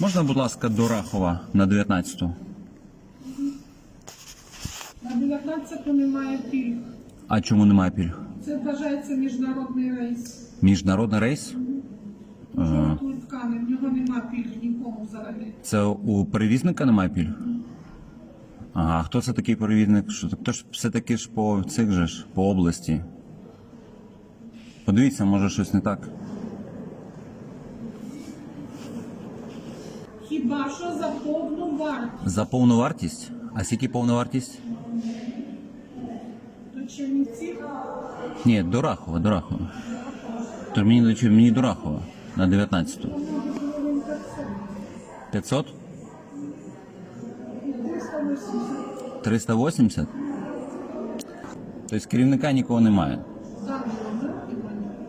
Можна, будь ласка, до Рахова на 19-ту? На 19 немає пільг. А чому немає пільг? Це вважається міжнародний рейс. Міжнародний рейс? Жовт литкани, в нього нема пільг нікому взагалі. Це у перевізника немає пільг? Ага, а хто це такий перевізник? Що, хто ж все-таки ж по цих же ж, по області? Подивіться, може щось не так. Хіба що за повну вартість? За повну вартість? А скільки повна вартість? То Чернівці Ні, до Рахова, до Рахова. То мені, до мені до Рахова на 19-ту. 500? 380? Тобто керівника нікого немає.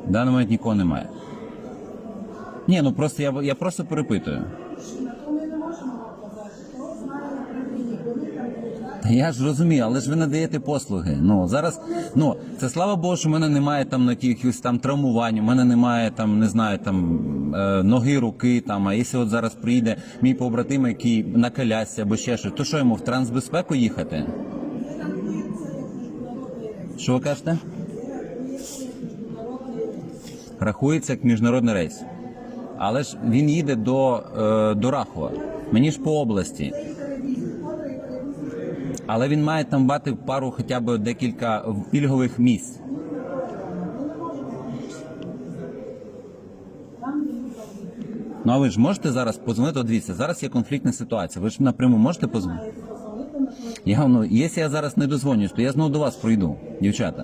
В даний момент нікого немає. Ні, ну просто я, я просто перепитую. Я ж розумію, але ж ви надаєте послуги. Ну зараз, ну це слава Богу, що в мене немає там якихось там травмувань, у мене немає там, не знаю, там е, ноги, руки. Там. А якщо от зараз приїде мій побратим, який на колясці або ще щось, то що йому в трансбезпеку їхати? Що ви кажете? Рахується як міжнародний рейс. Але ж він їде до, е, до Рахова. Мені ж по області. Але він має там бати пару хоча б декілька пільгових місць. Ну а ви ж можете зараз позвонити? От Дивіться, зараз є конфліктна ситуація. Ви ж напряму можете позвонити? Я ну, якщо я зараз не дозвонюсь, то я знову до вас пройду, дівчата.